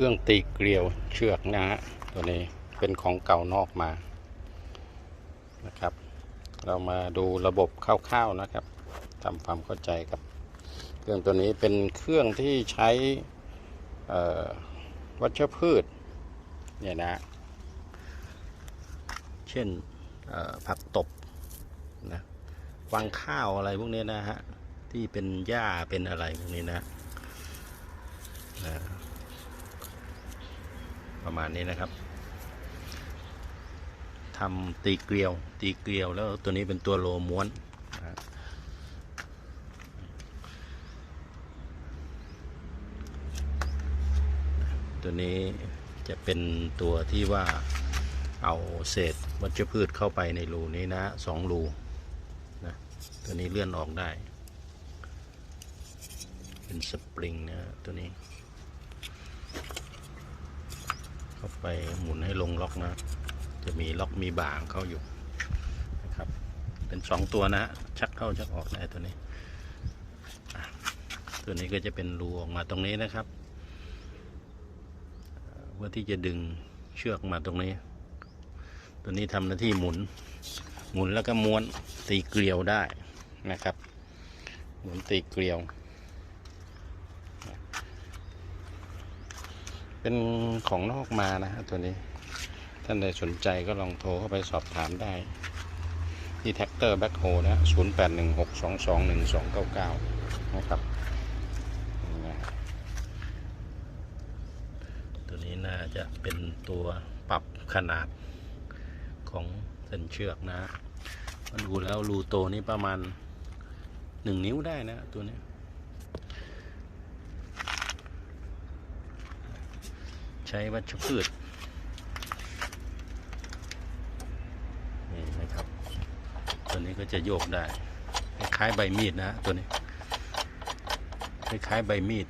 เครื่องตีเกลียวเชือกนะฮะตัวนี้เป็นของเก่านอกมานะครับ เรามาดูระบบคร่าวๆนะครับทำความเข้าใจกับ เครื่องตัวนี้เป็นเครื่องที่ใช้วัชพืชเนี่ยนะ เช่นผักตบนะวางข้าวอะไรพวกนี้นะฮะ ที่เป็นหญ้าเป็นอะไรพวกนี้นะนะ ประมาณนี้นะครับทำตีเกลียว ตีเกลียวแล้วตัวนี้เป็นตัวโลม้วนตัวนี้จะเป็นตัวที่ว่าเอาเศษวัชพืชเข้าไปในรูนี้นะสองรูนะตัวนี้เลื่อนออกได้ เป็นสปริงนะตัวนี้ เข้าไปหมุนให้ลงล็อกนะ จะมีล็อกมีบ่างเข้าอยู่นะครับ เป็นสองตัวนะ ชักเข้าชักออกได้ตัวนี้ ตัวนี้ก็จะเป็นรูออกมาตรงนี้นะครับเอ่อเพื่อที่จะดึงเชือกมาตรงนี้ ตัวนี้ทำหน้าที่หมุน หมุนแล้วก็ม้วนตีเกลียวได้นะครับ หมุนตีเกลียว เป็นของนอกมานะฮะตัวนี้ ท่านใดสนใจก็ลองโทรเข้าไปสอบถามได้ ที่แท็กเตอร์แบ็คโฮนะศูนย์แปดหนึ่งหกสองสองหนึ่งสองเก้าเก้านะครับตัวนี้น่าจะเป็นตัวปรับขนาดของเส้นเชือกนะฮะมันดูแล้วรูโตนี้ประมาณหนึ่งนิ้วได้นะตัวนี้ ใช้วัชพืชนี่นะครับ ตัวนี้ก็จะโยกได้คล้ายใบมีดนะตัวนี้คล้ายใบมีด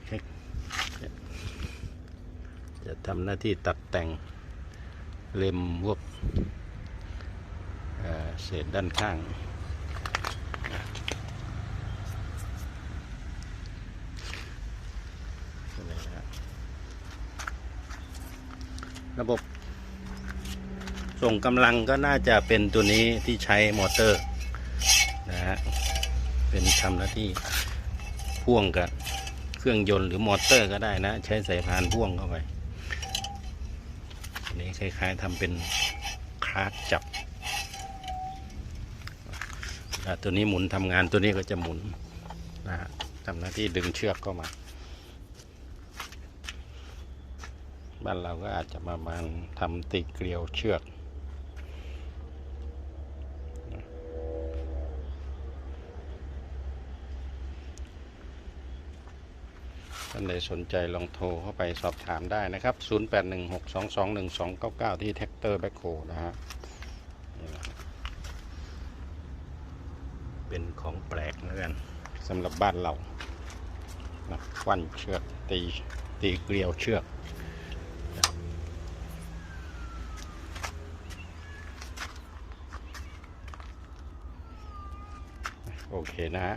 จะทำหน้าที่ตัดแต่งเล็มพวกเศษด้านข้าง ตัวนี้นะครับ ระบบ ส่งกำลังก็น่าจะเป็นตัวนี้ที่ใช้มอเตอร์นะฮะเป็นทำหน้าที่พ่วงกับเครื่องยนต์หรือมอเตอร์ก็ได้นะ ใช้สายพานพ่วงเข้าไปอันนี้คล้ายๆทำเป็นคลาสจับตัวนี้หมุนทำงานตัวนี้ก็จะหมุนนะฮะทำหน้าที่ดึงเชือกเข้ามา บ้านเราก็อาจจะมามาทำติเกลียวเชือกท่านใดสนใจลองโทรเข้าไปสอบถามได้นะครับ 0816221299 ที่แท็กเตอร์แบ็คโฮนะฮะ เป็นของแปลกนะกันสำหรับบ้านเรานะควันเชือกตีตีเกลียวเชือก โอเคนะฮะ